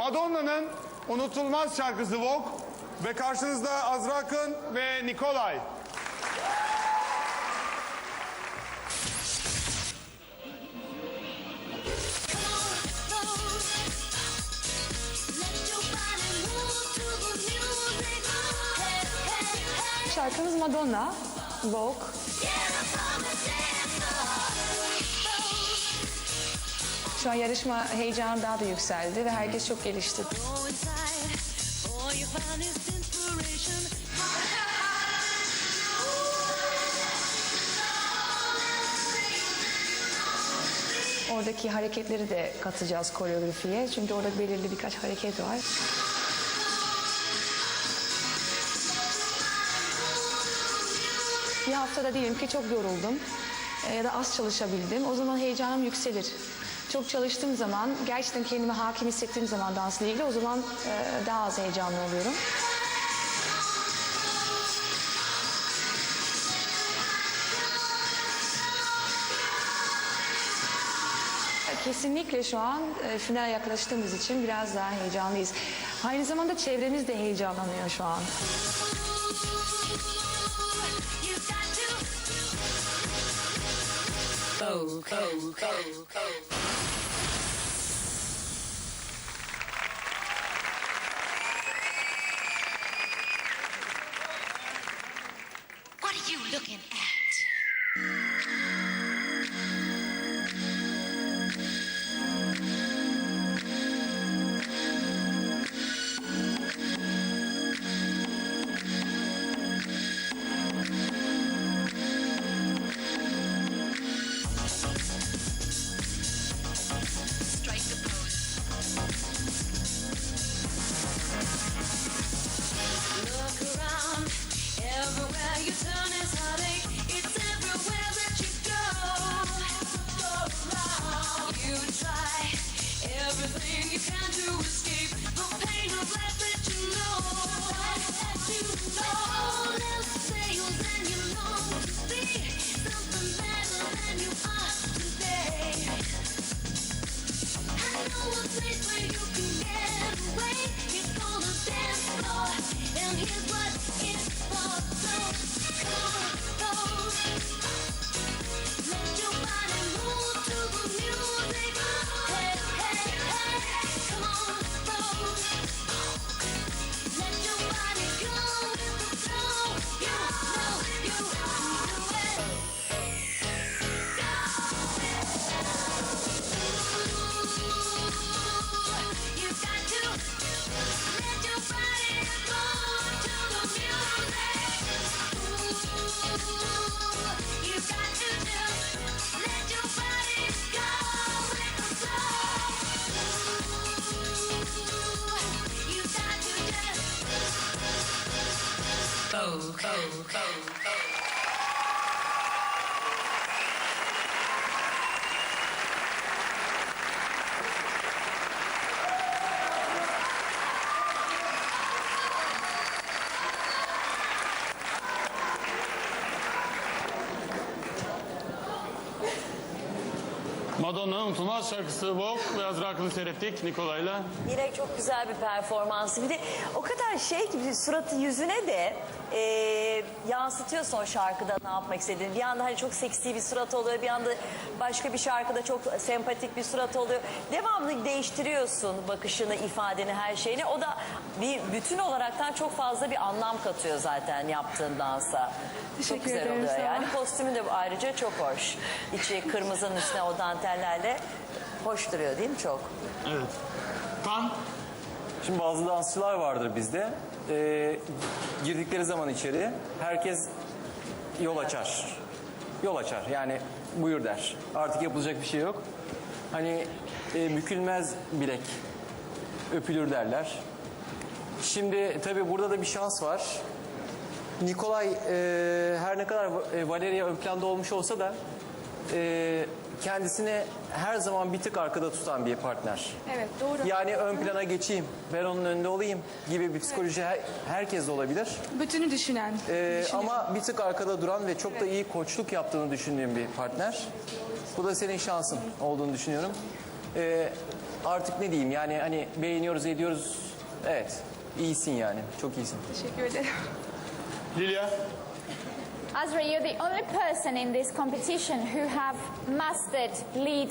Madonna'nın unutulmaz şarkısı Vogue ve karşınızda Azra ve Nikolay. Şarkımız Madonna, Vogue. Şu an yarışma heyecanı daha da yükseldi ve herkes çok gelişti. Oradaki hareketleri de katacağız koreografiye. Çünkü orada belirli birkaç hareket var. Bir haftada diyelim ki çok yoruldum e, ya da az çalışabildim. O zaman heyecanım yükselir. Çok çalıştığım zaman, gerçekten kendimi hakim hissettiğim zaman dansla ilgili o zaman e, daha az heyecanlı oluyorum. Kesinlikle şu an e, finale yaklaştığımız için biraz daha heyecanlıyız. Aynı zamanda çevremiz de heyecanlanıyor şu an. go, go, go, go. Here's what it's oh, oh, oh. Madonna'nın unutulmaz şarkısı Vogue ve Azra Akın'ı seyrettik Nikolay'la. Yine çok güzel bir performansı. Bir de o kadar şey gibi suratı yüzüne de e, yansıtıyorsun o şarkıda ne yapmak istediğini. Bir anda hani çok seksi bir surat oluyor. Bir anda başka bir şarkıda çok sempatik bir surat oluyor. Devamlı değiştiriyorsun bakışını, ifadeni, her şeyini. O da bir bütün olaraktan çok fazla bir anlam katıyor zaten yaptığın dansa. çok Teşekkür güzel ederim, oluyor yani. Kostümü de ayrıca çok hoş. İçi kırmızının üstüne o dantellerle hoş duruyor değil mi çok? Evet. Tan. Şimdi bazı dansçılar vardır bizde. Ee, girdikleri zaman içeri herkes yol açar. Yol açar. Yani buyur der. Artık yapılacak bir şey yok. Hani e, bükülmez bilek öpülür derler. Şimdi tabii burada da bir şans var. Nikolay e, her ne kadar e, Valeria ön planda olmuş olsa da e, kendisini her zaman bir tık arkada tutan bir partner. Evet doğru. Yani ön plana geçeyim, ben onun önünde olayım gibi bir psikoloji her, herkes de olabilir. Bütünü düşünen. Ee, ama bir tık arkada duran ve çok da iyi koçluk yaptığını düşündüğüm bir partner. Bu da senin şansın olduğunu düşünüyorum. Ee, artık ne diyeyim yani hani beğeniyoruz ediyoruz. Evet iyisin yani çok iyisin. Teşekkür ederim. Lilia. Azra, you're the only person in this competition who have mastered lead